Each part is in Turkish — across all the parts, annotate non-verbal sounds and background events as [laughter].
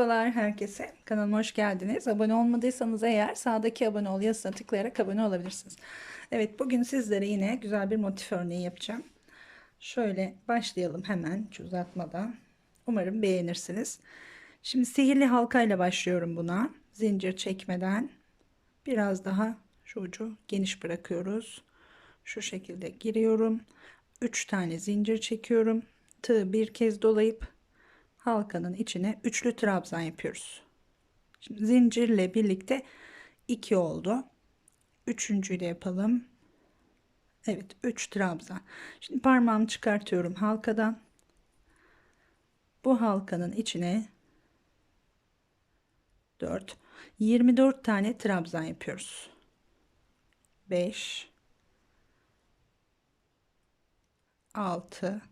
Merhabalar herkese. Kanalıma hoş geldiniz. Abone olmadıysanız eğer sağdaki abone ol yazısına tıklayarak abone olabilirsiniz. Evet bugün sizlere yine güzel bir motif örneği yapacağım. Şöyle başlayalım hemen hiç. Umarım beğenirsiniz. Şimdi sihirli halkayla başlıyorum buna. Zincir çekmeden biraz daha şu ucu geniş bırakıyoruz. Şu şekilde giriyorum. 3 tane zincir çekiyorum. Tığı bir kez dolayıp halkanın içine üçlü trabzan yapıyoruz. Şimdi zincirle birlikte 2 oldu. Üçüncüyü de yapalım. Evet 3 trabzan. Şimdi parmağımı çıkartıyorum halkadan. Bu halkanın içine 4 24 tane trabzan yapıyoruz. 5 6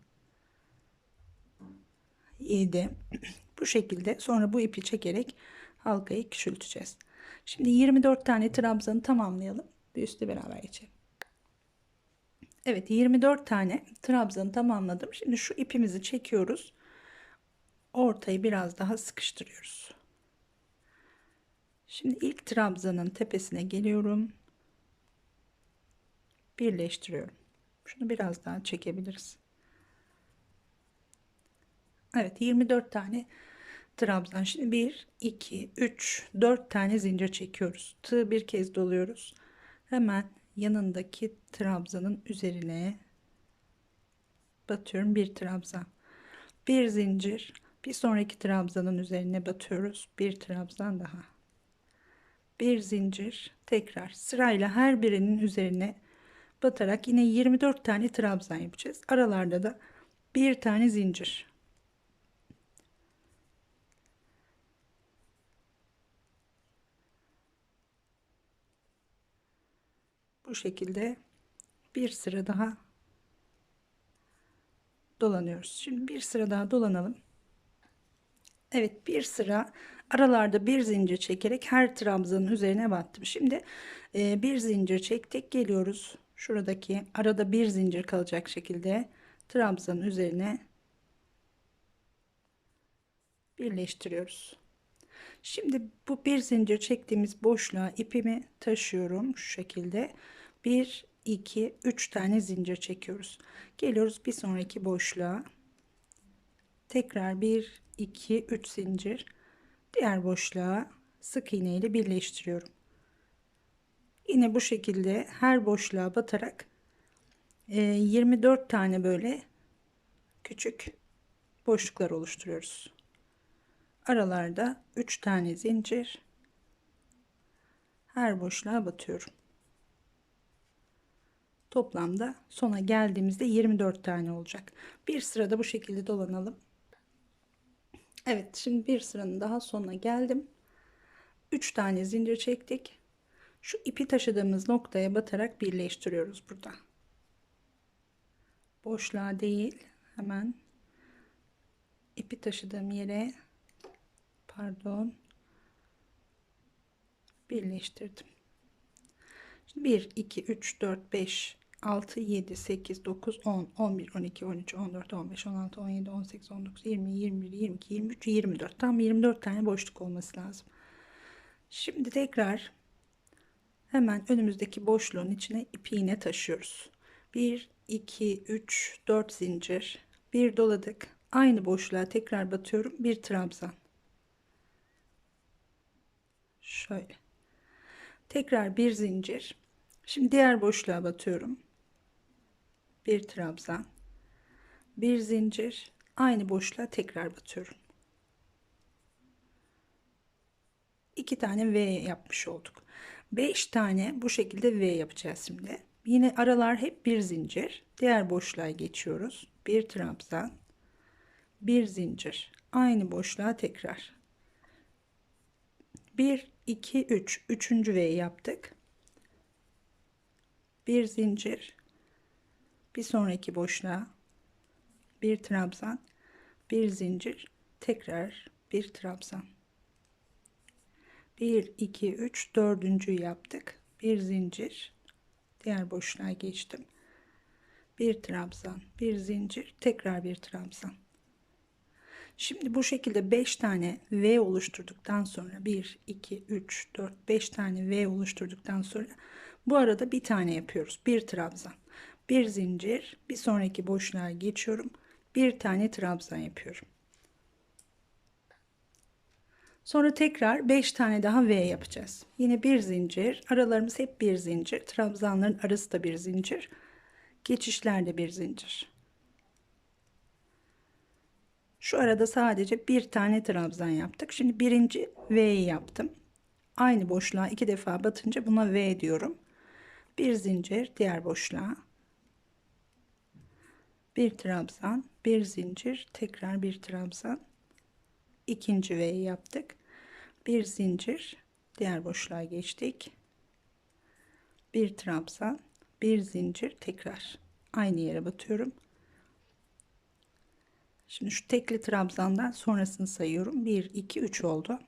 7 bu şekilde sonra bu ipi çekerek halkayı küçülteceğiz. Şimdi 24 tane trabzanı tamamlayalım. Bir üstü beraber geçelim. Evet 24 tane trabzanı tamamladım. Şimdi şu ipimizi çekiyoruz. Ortayı biraz daha sıkıştırıyoruz. Şimdi ilk trabzanın tepesine geliyorum. Birleştiriyorum. Şunu biraz daha çekebiliriz. Evet 24 tane trabzan. Şimdi 1, 2, 3, 4 tane zincir çekiyoruz. Tığ bir kez doluyoruz. Hemen yanındaki trabzanın üzerine batıyorum bir trabzan. Bir zincir. Bir sonraki trabzanın üzerine batıyoruz. Bir trabzan daha. Bir zincir. Tekrar sırayla her birinin üzerine batarak yine 24 tane trabzan yapacağız. Aralarda da bir tane zincir. Bu şekilde bir sıra daha dolanıyoruz. Şimdi bir sıra daha dolanalım. Evet bir sıra aralarda bir zincir çekerek her trabzanın üzerine battım. Şimdi e, bir zincir çektik geliyoruz. Şuradaki arada bir zincir kalacak şekilde trabzanın üzerine birleştiriyoruz. Şimdi bu bir zincir çektiğimiz boşluğa ipimi taşıyorum şu şekilde 1 2 3 tane zincir çekiyoruz. Geliyoruz bir sonraki boşluğa. Tekrar 1 2 3 zincir. Diğer boşluğa sık iğne ile birleştiriyorum. Yine bu şekilde her boşluğa batarak 24 e, tane böyle küçük boşluklar oluşturuyoruz. Aralarda 3 tane zincir. Her boşluğa batıyorum Toplamda sona geldiğimizde 24 tane olacak. Bir sırada bu şekilde dolanalım. Evet şimdi bir sıranın daha sonuna geldim. 3 tane zincir çektik. Şu ipi taşıdığımız noktaya batarak birleştiriyoruz burada. Boşluğa değil hemen ipi taşıdığım yere pardon birleştirdim. 1 2 3 4 5 6, 7, 8, 9, 10, 11, 12, 13, 14, 15, 16, 17, 18, 19, 20, 21, 22, 23, 24. Tam 24 tane boşluk olması lazım. Şimdi tekrar hemen önümüzdeki boşluğun içine ipi iğne taşıyoruz. 1, 2, 3, 4 zincir. Bir doladık. Aynı boşluğa tekrar batıyorum. Bir trabzan. Şöyle. Tekrar bir zincir. Şimdi diğer boşluğa batıyorum bir trabzan bir zincir. Aynı boşluğa tekrar batıyorum. İki tane V yapmış olduk. 5 tane bu şekilde V yapacağız şimdi. Yine aralar hep bir zincir. Diğer boşluğa geçiyoruz. Bir trabzan bir zincir. Aynı boşluğa tekrar. 1 2 3 üçüncü V yaptık. Bir zincir bir sonraki boşluğa bir trabzan bir zincir tekrar bir trabzan 1 2 3 dördüncü yaptık bir zincir diğer boşluğa geçtim bir trabzan bir zincir tekrar bir trabzan Şimdi bu şekilde 5 tane V oluşturduktan sonra 1, 2, 3, 4, 5 tane V oluşturduktan sonra bu arada bir tane yapıyoruz. Bir trabzan. Bir zincir. Bir sonraki boşluğa geçiyorum. Bir tane trabzan yapıyorum. Sonra tekrar 5 tane daha V yapacağız. Yine bir zincir. Aralarımız hep bir zincir. Trabzanların arası da bir zincir. Geçişlerde bir zincir. Şu arada sadece bir tane trabzan yaptık. Şimdi birinci V'yi yaptım. Aynı boşluğa iki defa batınca buna V diyorum. Bir zincir diğer boşluğa. Bir trabzan, bir zincir, tekrar bir trabzan. İkinci V'yi yaptık. Bir zincir, diğer boşluğa geçtik. Bir trabzan, bir zincir, tekrar aynı yere batıyorum. Şimdi şu tekli trabzandan sonrasını sayıyorum. 1, 2, 3 oldu.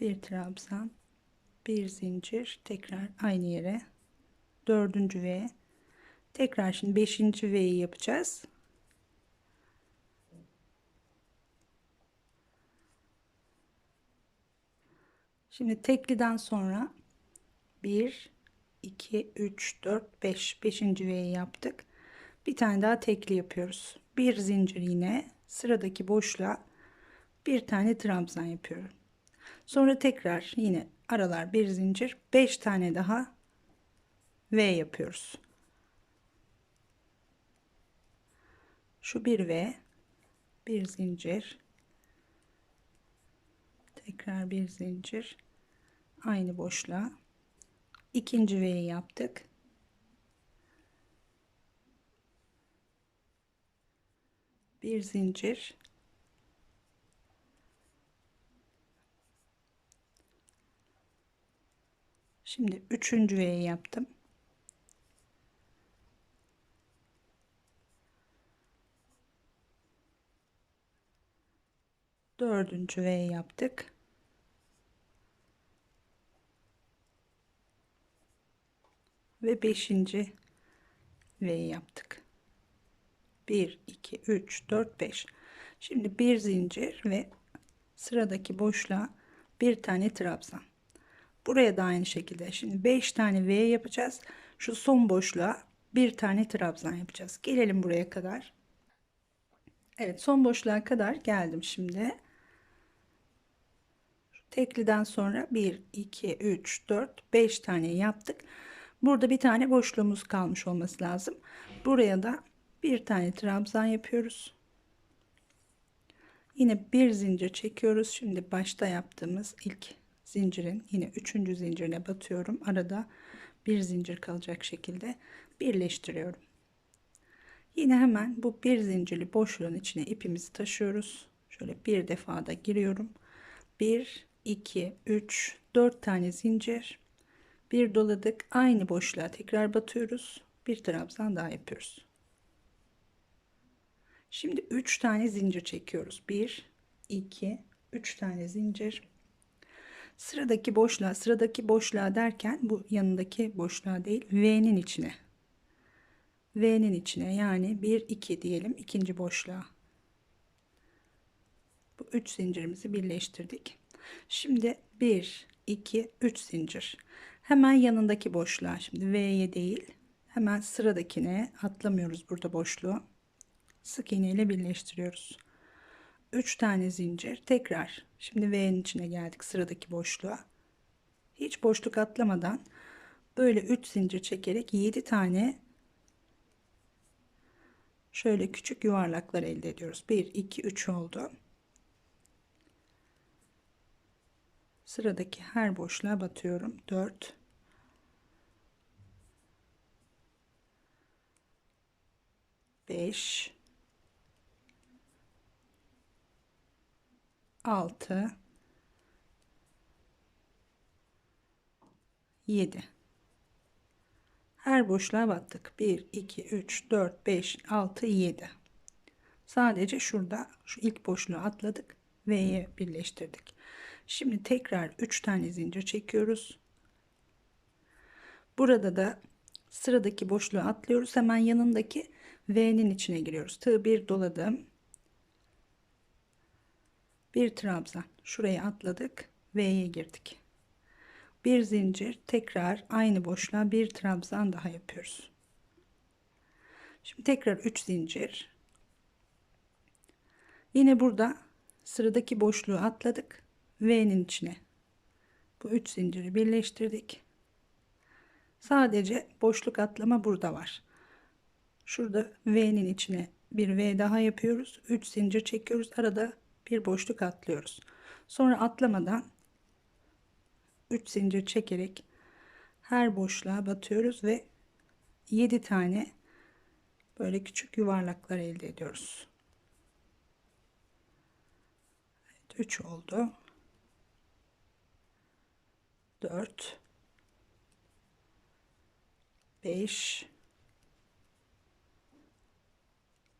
Bir trabzan, bir zincir, tekrar aynı yere. Dördüncü V. Tekrar şimdi beşinci V'yi yapacağız. Şimdi tekliden sonra 1, 2, 3, 4, 5. 5. V'yi yaptık. Bir tane daha tekli yapıyoruz. Bir zincir yine sıradaki boşluğa bir tane trabzan yapıyorum. Sonra tekrar yine aralar bir zincir 5 tane daha V yapıyoruz. Şu bir V bir zincir tekrar bir zincir aynı boşluğa ikinci V'yi yaptık. Bir zincir. Şimdi üçüncü V'yi yaptım. Dördüncü V yaptık. Ve beşinci V yaptık. 1, 2, 3, 4, 5. Şimdi bir zincir ve sıradaki boşluğa bir tane trabzan. Buraya da aynı şekilde. Şimdi 5 tane V yapacağız. Şu son boşluğa bir tane trabzan yapacağız. Gelelim buraya kadar. Evet son boşluğa kadar geldim şimdi. Tekliden sonra 1, 2, 3, 4, 5 tane yaptık. Burada bir tane boşluğumuz kalmış olması lazım. Buraya da bir tane trabzan yapıyoruz. Yine bir zincir çekiyoruz. Şimdi başta yaptığımız ilk zincirin yine üçüncü zincirine batıyorum. Arada bir zincir kalacak şekilde birleştiriyorum. Yine hemen bu bir zincirli boşluğun içine ipimizi taşıyoruz. Şöyle bir defada giriyorum. 1 2 3 4 tane zincir. Bir doladık aynı boşluğa tekrar batıyoruz. Bir trabzan daha yapıyoruz. Şimdi 3 tane zincir çekiyoruz. 1 2 3 tane zincir. Sıradaki boşluğa sıradaki boşluğa derken bu yanındaki boşluğa değil V'nin içine. V'nin içine yani 1 2 diyelim ikinci boşluğa. Bu 3 zincirimizi birleştirdik şimdi 1 2 3 zincir. Hemen yanındaki boşluğa şimdi V'ye değil hemen sıradakine atlamıyoruz burada boşluğu. Sık iğne ile birleştiriyoruz. 3 tane zincir tekrar. Şimdi V'nin içine geldik sıradaki boşluğa. Hiç boşluk atlamadan böyle 3 zincir çekerek 7 tane şöyle küçük yuvarlaklar elde ediyoruz. 1 2 3 oldu sıradaki her boşluğa batıyorum. 4 5 6 7 her boşluğa battık. 1 2 3 4 5 6 7 sadece şurada şu ilk boşluğu atladık. V'ye birleştirdik Şimdi tekrar 3 tane zincir çekiyoruz. Burada da sıradaki boşluğu atlıyoruz. Hemen yanındaki V'nin içine giriyoruz. Tığ bir doladım. Bir trabzan. Şuraya atladık. V'ye girdik. Bir zincir tekrar aynı boşluğa bir trabzan daha yapıyoruz. Şimdi tekrar 3 zincir. Yine burada sıradaki boşluğu atladık. V'nin içine. Bu 3 zinciri birleştirdik. Sadece boşluk atlama burada var. Şurada V'nin içine bir V daha yapıyoruz. 3 zincir çekiyoruz. Arada bir boşluk atlıyoruz. Sonra atlamadan 3 zincir çekerek her boşluğa batıyoruz ve 7 tane böyle küçük yuvarlaklar elde ediyoruz. Evet, 3 oldu. 4 5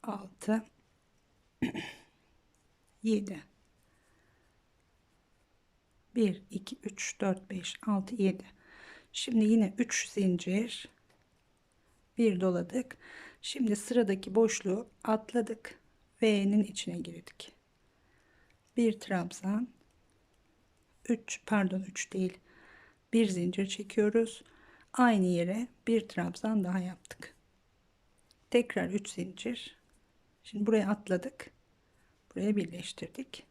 6 7 1 2 3 4 5 6 7 şimdi yine 3 zincir. Bir doladık. Şimdi sıradaki boşluğu atladık. V'nin içine girdik. Bir trabzan. 3 pardon 3 değil bir zincir çekiyoruz. Aynı yere bir trabzan daha yaptık. Tekrar 3 zincir. Şimdi buraya atladık. Buraya birleştirdik.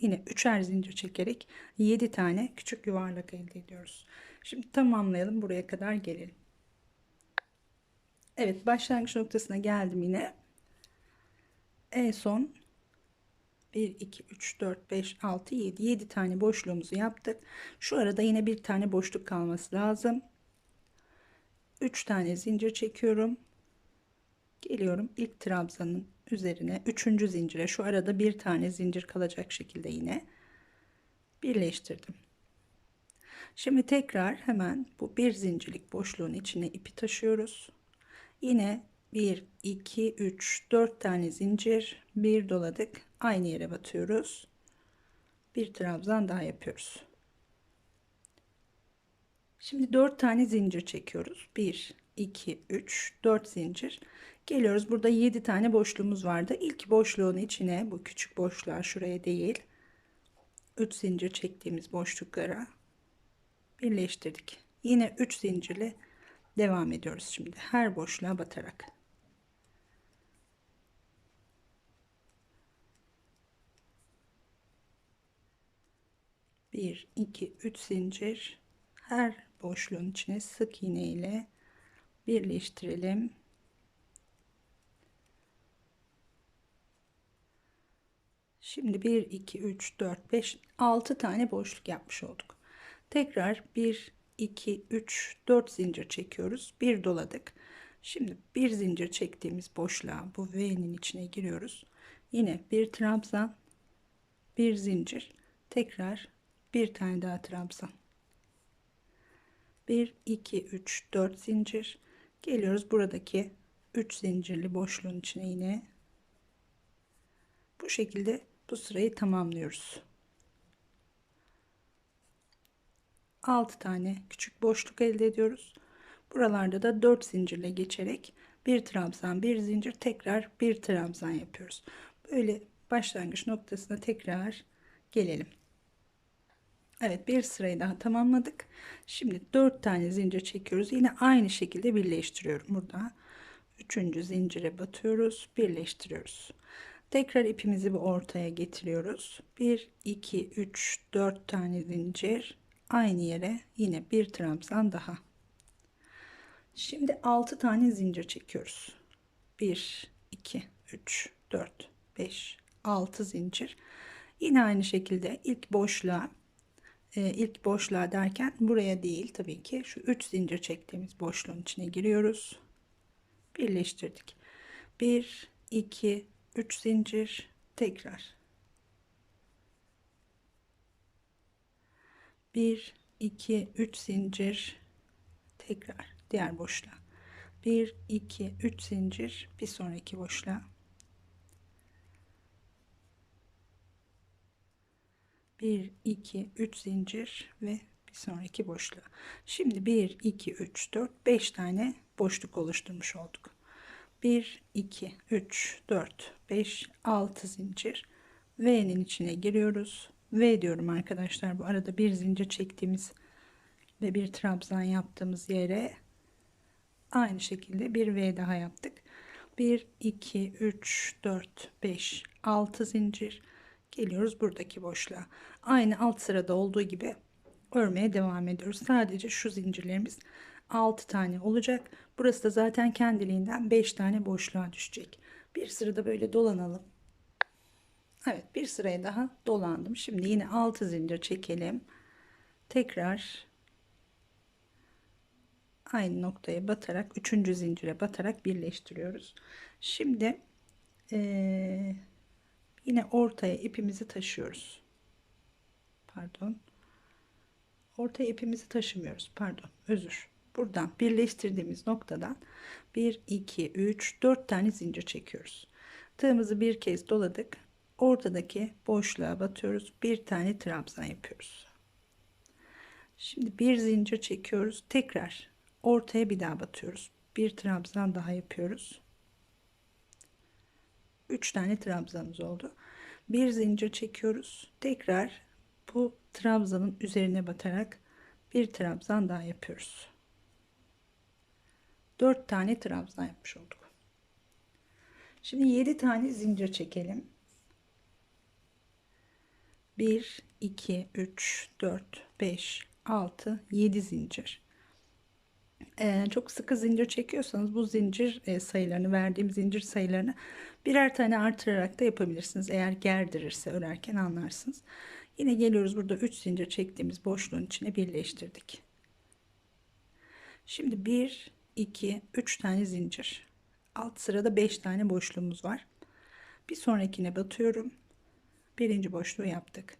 Yine üçer zincir çekerek 7 tane küçük yuvarlak elde ediyoruz. Şimdi tamamlayalım buraya kadar gelelim. Evet başlangıç noktasına geldim yine. En son 1 2 3 4 5 6 7 7 tane boşluğumuzu yaptık. Şu arada yine bir tane boşluk kalması lazım. 3 tane zincir çekiyorum. Geliyorum ilk trabzanın üzerine üçüncü zincire. Şu arada bir tane zincir kalacak şekilde yine birleştirdim. Şimdi tekrar hemen bu bir zincirlik boşluğun içine ipi taşıyoruz. Yine 1 2 3 4 tane zincir bir doladık aynı yere batıyoruz bir trabzan daha yapıyoruz şimdi 4 tane zincir çekiyoruz 1 2 3 4 zincir Geliyoruz. Burada 7 tane boşluğumuz vardı. İlk boşluğun içine bu küçük boşluğa şuraya değil 3 zincir çektiğimiz boşluklara birleştirdik. Yine 3 zincirle devam ediyoruz şimdi. Her boşluğa batarak. Bir, iki, üç zincir her boşluğun içine sık iğne ile birleştirelim. Şimdi 1, 2, 3, 4, 5, 6 tane boşluk yapmış olduk. Tekrar 1, 2, 3, 4 zincir çekiyoruz. Bir doladık. Şimdi bir zincir çektiğimiz boşluğa bu V'nin içine giriyoruz. Yine bir trabzan, bir zincir, tekrar bir tane daha trabzan. 1, 2, 3, 4 zincir. Geliyoruz buradaki 3 zincirli boşluğun içine yine bu şekilde bu sırayı tamamlıyoruz. 6 tane küçük boşluk elde ediyoruz. Buralarda da 4 zincirle geçerek bir trabzan, bir zincir, tekrar bir trabzan yapıyoruz. Böyle başlangıç noktasına tekrar gelelim. Evet bir sırayı daha tamamladık. Şimdi 4 tane zincir çekiyoruz. Yine aynı şekilde birleştiriyorum burada. Üçüncü zincire batıyoruz, birleştiriyoruz. Tekrar ipimizi bu ortaya getiriyoruz. 1, 2, 3, 4 tane zincir. Aynı yere yine bir trabzan daha. Şimdi 6 tane zincir çekiyoruz. 1, 2, 3, 4, 5, 6 zincir. Yine aynı şekilde ilk boşluğa e, ilk boşluğa derken buraya değil tabii ki. Şu 3 zincir çektiğimiz boşluğun içine giriyoruz. Birleştirdik. 1, 2, 3 zincir. Tekrar. 1 2 3 zincir. Tekrar. Diğer boşluğa. 1 2 3 zincir. Bir sonraki boşluğa 1 2 3 zincir ve bir sonraki boşluğa şimdi 1 2 3 4 5 tane boşluk oluşturmuş olduk 1 2 3 4 5 6 zincir V'nin içine giriyoruz. V diyorum arkadaşlar. Bu arada bir zincir çektiğimiz ve bir trabzan yaptığımız yere aynı şekilde bir V daha yaptık. 1 2 3 4 5 6 zincir geliyoruz buradaki boşluğa. Aynı alt sırada olduğu gibi örmeye devam ediyoruz. Sadece şu zincirlerimiz 6 tane olacak. Burası da zaten kendiliğinden 5 tane boşluğa düşecek. Bir sırada böyle dolanalım. Evet bir sıraya daha dolandım. Şimdi yine 6 zincir çekelim. Tekrar aynı noktaya batarak 3. zincire batarak birleştiriyoruz. Şimdi ee, yine ortaya ipimizi taşıyoruz. Pardon. Ortaya ipimizi taşımıyoruz. Pardon. Özür. Buradan birleştirdiğimiz noktadan 1 2 3 4 tane zincir çekiyoruz. Tığımızı bir kez doladık. Ortadaki boşluğa batıyoruz. Bir tane trabzan yapıyoruz. Şimdi bir zincir çekiyoruz. Tekrar ortaya bir daha batıyoruz. Bir trabzan daha yapıyoruz. 3 tane trabzanımız oldu. Bir zincir çekiyoruz. Tekrar bu trabzanın üzerine batarak bir trabzan daha yapıyoruz. 4 tane trabzan yapmış olduk. Şimdi 7 tane zincir çekelim. 1 2 3 4 5 6 7 zincir. Ee, çok sıkı zincir çekiyorsanız bu zincir e, sayılarını verdiğim zincir sayılarını birer tane artırarak da yapabilirsiniz. Eğer gerdirirse örerken anlarsınız. Yine geliyoruz burada 3 zincir çektiğimiz boşluğun içine birleştirdik. Şimdi 1 2 3 tane zincir. Alt sırada 5 tane boşluğumuz var. Bir sonrakine batıyorum. Birinci boşluğu yaptık.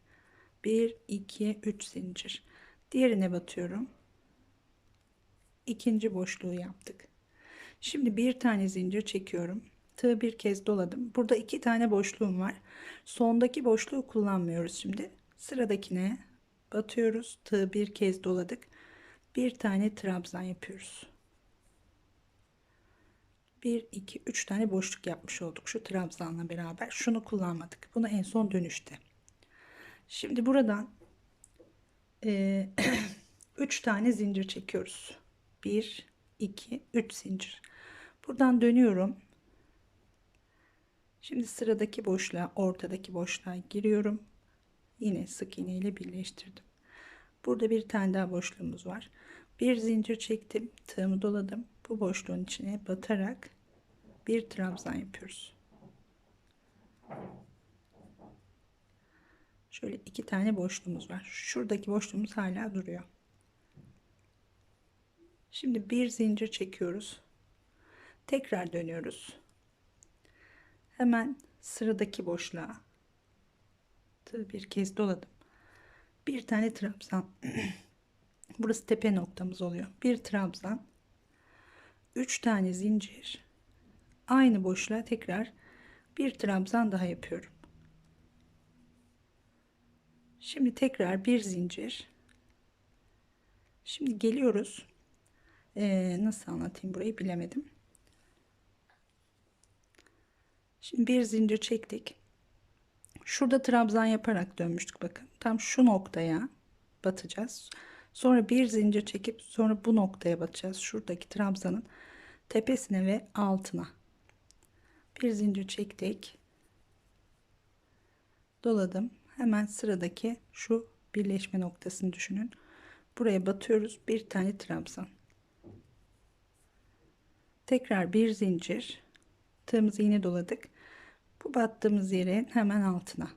1 2 3 zincir. Diğerine batıyorum. İkinci boşluğu yaptık. Şimdi bir tane zincir çekiyorum. Tığı bir kez doladım. Burada iki tane boşluğum var. Sondaki boşluğu kullanmıyoruz şimdi. Sıradakine batıyoruz. Tığı bir kez doladık. Bir tane trabzan yapıyoruz. 1 2 3 tane boşluk yapmış olduk şu trabzanla beraber. Şunu kullanmadık. Bunu en son dönüşte. Şimdi buradan e, [clears throat] 3 tane zincir çekiyoruz. 1 2 3 zincir. Buradan dönüyorum. Şimdi sıradaki boşluğa, ortadaki boşluğa giriyorum. Yine sık iğne ile birleştirdim. Burada bir tane daha boşluğumuz var. Bir zincir çektim, tığımı doladım. Bu boşluğun içine batarak bir trabzan yapıyoruz. Şöyle iki tane boşluğumuz var. Şuradaki boşluğumuz hala duruyor. Şimdi bir zincir çekiyoruz. Tekrar dönüyoruz. Hemen sıradaki boşluğa bir kez doladım. Bir tane trabzan. [clears throat] Burası tepe noktamız oluyor. Bir trabzan. Üç tane zincir. Aynı boşluğa tekrar bir trabzan daha yapıyorum. Şimdi tekrar bir zincir. Şimdi geliyoruz. Ee, nasıl anlatayım burayı bilemedim. Şimdi bir zincir çektik. Şurada trabzan yaparak dönmüştük bakın. Tam şu noktaya batacağız. Sonra bir zincir çekip sonra bu noktaya batacağız. Şuradaki trabzanın tepesine ve altına. Bir zincir çektik. Doladım. Hemen sıradaki şu birleşme noktasını düşünün. Buraya batıyoruz. Bir tane trabzan. Tekrar bir zincir. Tığımızı yine doladık. Bu battığımız yerin hemen altına.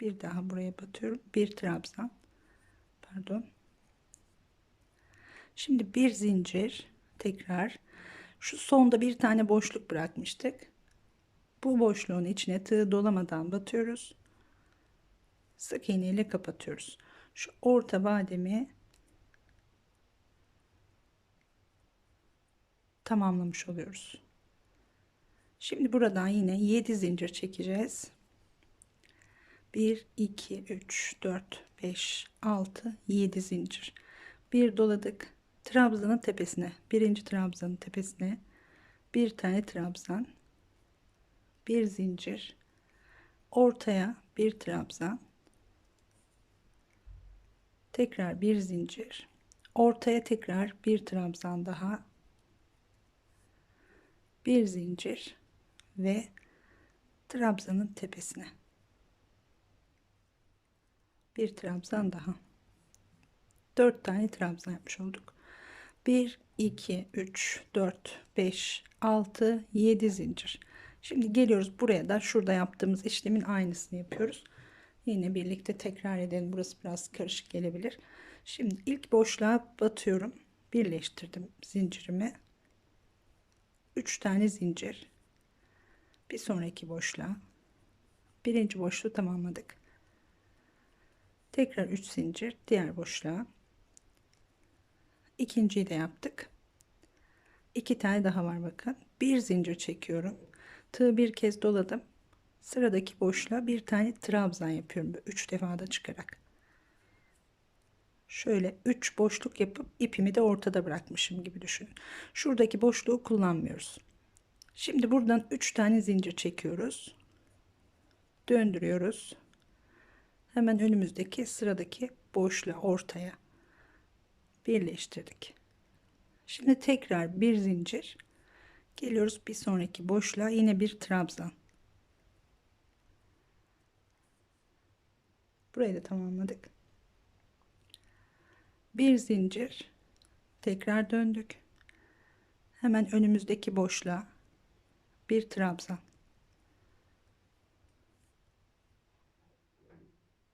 Bir daha buraya batıyorum. Bir trabzan. Pardon. Şimdi bir zincir tekrar şu sonda bir tane boşluk bırakmıştık. Bu boşluğun içine tığ dolamadan batıyoruz. Sık iğne ile kapatıyoruz. Şu orta bademi tamamlamış oluyoruz. Şimdi buradan yine 7 zincir çekeceğiz. 1 2 3 4 5 6 7 zincir. Bir doladık. trabzanın tepesine birinci trabzanın tepesine bir tane trabzan bir zincir ortaya bir trabzan tekrar bir zincir ortaya tekrar bir trabzan daha bir zincir ve trabzanın tepesine. Bir trabzan daha. 4 tane trabzan yapmış olduk. 1 2 3 4 5 6 7 zincir. Şimdi geliyoruz buraya da şurada yaptığımız işlemin aynısını yapıyoruz. Yine birlikte tekrar edelim. Burası biraz karışık gelebilir. Şimdi ilk boşluğa batıyorum. Birleştirdim zincirimi. 3 tane zincir bir sonraki boşluğa. Birinci boşluğu tamamladık. Tekrar 3 zincir diğer boşluğa. İkinciyi de yaptık. İki tane daha var bakın. Bir zincir çekiyorum. Tığ bir kez doladım. Sıradaki boşluğa bir tane trabzan yapıyorum 3 defada çıkarak. Şöyle 3 boşluk yapıp ipimi de ortada bırakmışım gibi düşünün. Şuradaki boşluğu kullanmıyoruz şimdi buradan 3 tane zincir çekiyoruz döndürüyoruz hemen önümüzdeki sıradaki boşluğa ortaya birleştirdik. Şimdi tekrar bir zincir geliyoruz bir sonraki boşluğa yine bir trabzan. Burayı da tamamladık. Bir zincir tekrar döndük. Hemen önümüzdeki boşluğa bir trabzan.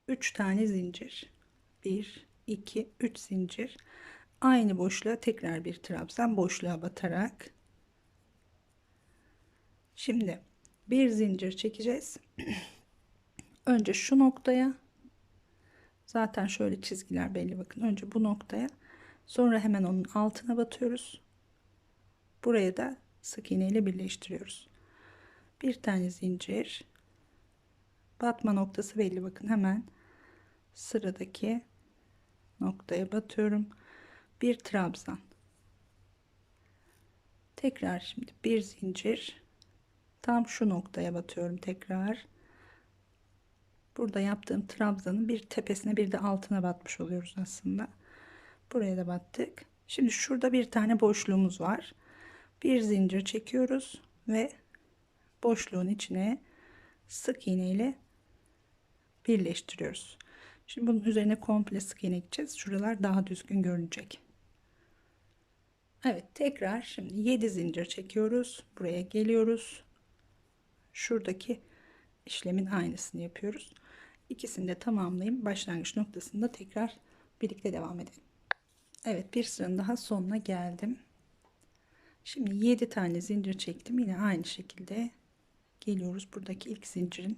3 tane zincir. 1 2 3 zincir. Aynı boşluğa tekrar bir trabzan boşluğa batarak. Şimdi bir zincir çekeceğiz. [clears throat] Önce şu noktaya. Zaten şöyle çizgiler belli bakın. Önce bu noktaya. Sonra hemen onun altına batıyoruz. Buraya da sık iğne ile birleştiriyoruz bir tane zincir batma noktası belli bakın hemen sıradaki noktaya batıyorum. Bir trabzan. Tekrar şimdi bir zincir. Tam şu noktaya batıyorum tekrar. Burada yaptığım trabzanın bir tepesine bir de altına batmış oluyoruz aslında. Buraya da battık. Şimdi şurada bir tane boşluğumuz var. Bir zincir çekiyoruz ve boşluğun içine sık iğne ile birleştiriyoruz. Şimdi bunun üzerine komple sık iğne gideceğiz. Şuralar daha düzgün görünecek. Evet tekrar şimdi 7 zincir çekiyoruz. Buraya geliyoruz. Şuradaki işlemin aynısını yapıyoruz. İkisini de tamamlayayım. Başlangıç noktasında tekrar birlikte devam edelim. Evet bir sıranın daha sonuna geldim. Şimdi 7 tane zincir çektim. Yine aynı şekilde geliyoruz. Buradaki ilk zincirin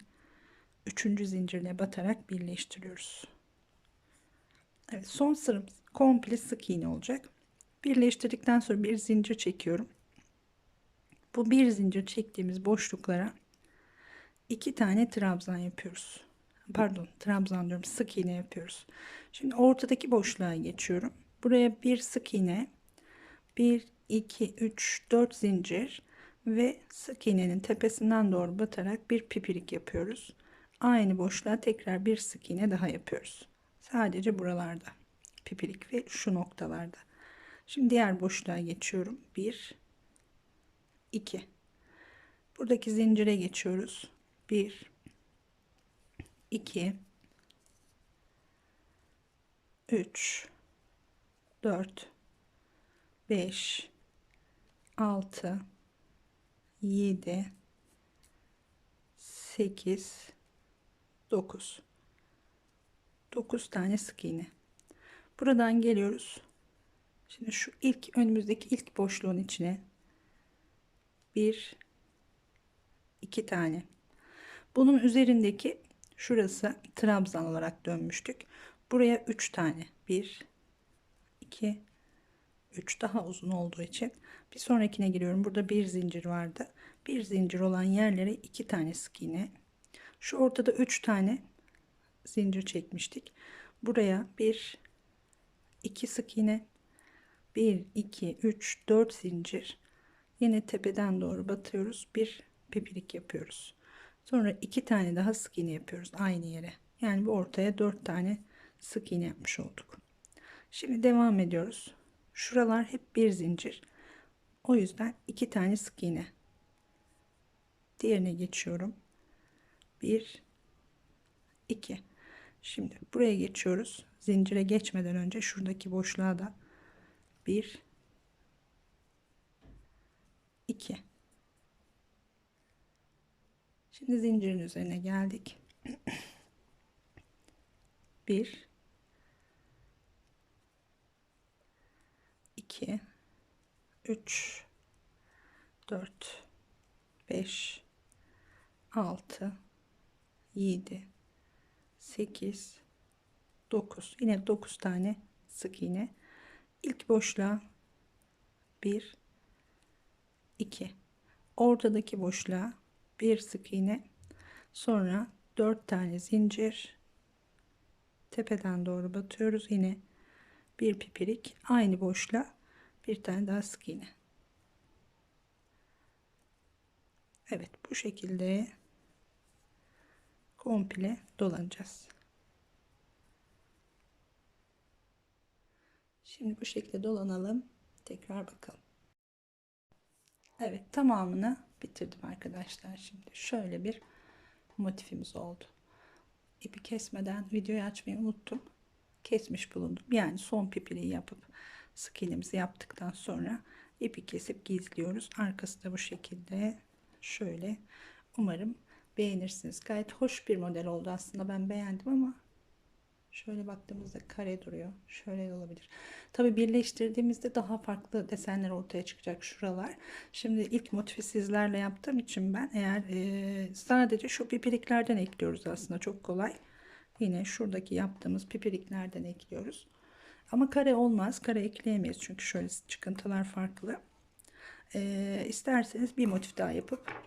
üçüncü zincirine batarak birleştiriyoruz. Evet, son sıramız komple sık iğne olacak. Birleştirdikten sonra bir zincir çekiyorum. Bu bir zincir çektiğimiz boşluklara iki tane trabzan yapıyoruz. Pardon, trabzan diyorum. Sık iğne yapıyoruz. Şimdi ortadaki boşluğa geçiyorum. Buraya bir sık iğne, 1 2 3 4 zincir ve sık iğnenin tepesinden doğru batarak bir pipirik yapıyoruz aynı boşluğa tekrar bir sık iğne daha yapıyoruz. Sadece buralarda pipirik ve şu noktalarda. Şimdi diğer boşluğa geçiyorum. 1 2 Buradaki zincire geçiyoruz. 1 2 3 4 5 6 7 8 9 9 tane sık iğne. Buradan geliyoruz. Şimdi şu ilk önümüzdeki ilk boşluğun içine bir iki tane. Bunun üzerindeki şurası trabzan olarak dönmüştük. Buraya 3 tane. 1 2 3 daha uzun olduğu için bir sonrakine giriyorum. Burada bir zincir vardı. Bir zincir olan yerlere iki tane sık iğne. Şu ortada 3 tane zincir çekmiştik. Buraya bir iki sık iğne 1 2 3 4 zincir. Yine tepeden doğru batıyoruz. Bir pipirik yapıyoruz. Sonra iki tane daha sık iğne yapıyoruz aynı yere. Yani bu ortaya 4 tane sık iğne yapmış olduk. Şimdi devam ediyoruz. Şuralar hep bir zincir o yüzden iki tane sık iğne. Diğerine geçiyorum. 1 2 şimdi buraya geçiyoruz. Zincire geçmeden önce şuradaki boşluğa da 1 2 şimdi zincirin üzerine geldik. 1 2 3 4 5 6 7 8 9 yine 9 tane sık iğne. İlk boşluğa 1 2 ortadaki boşluğa bir sık iğne. Sonra 4 tane zincir. Tepeden doğru batıyoruz. Yine bir pipirik. Aynı boşluğa bir tane daha sık iğne Evet bu şekilde komple dolanacağız. Şimdi bu şekilde dolanalım. Tekrar bakalım. Evet tamamını bitirdim arkadaşlar. Şimdi şöyle bir motifimiz oldu. İpi kesmeden videoyu açmayı unuttum. Kesmiş bulundum. Yani son pipiliği yapıp sık iğnemizi yaptıktan sonra ipi kesip gizliyoruz. Arkası da bu şekilde şöyle umarım beğenirsiniz. Gayet hoş bir model oldu aslında ben beğendim ama şöyle baktığımızda kare duruyor. Şöyle de olabilir. Tabi birleştirdiğimizde daha farklı desenler ortaya çıkacak şuralar. Şimdi ilk motifi sizlerle yaptığım için ben eğer e, sadece şu pipiriklerden ekliyoruz aslında çok kolay. Yine şuradaki yaptığımız pipiriklerden ekliyoruz. Ama kare olmaz. Kare ekleyemeyiz çünkü şöyle çıkıntılar farklı. E, isterseniz bir motif daha yapıp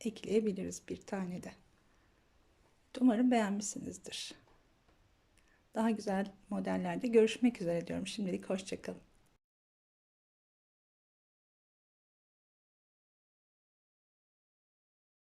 ekleyebiliriz bir tane de. Umarım beğenmişsinizdir. Daha güzel modellerde görüşmek üzere diyorum. Şimdilik hoşçakalın.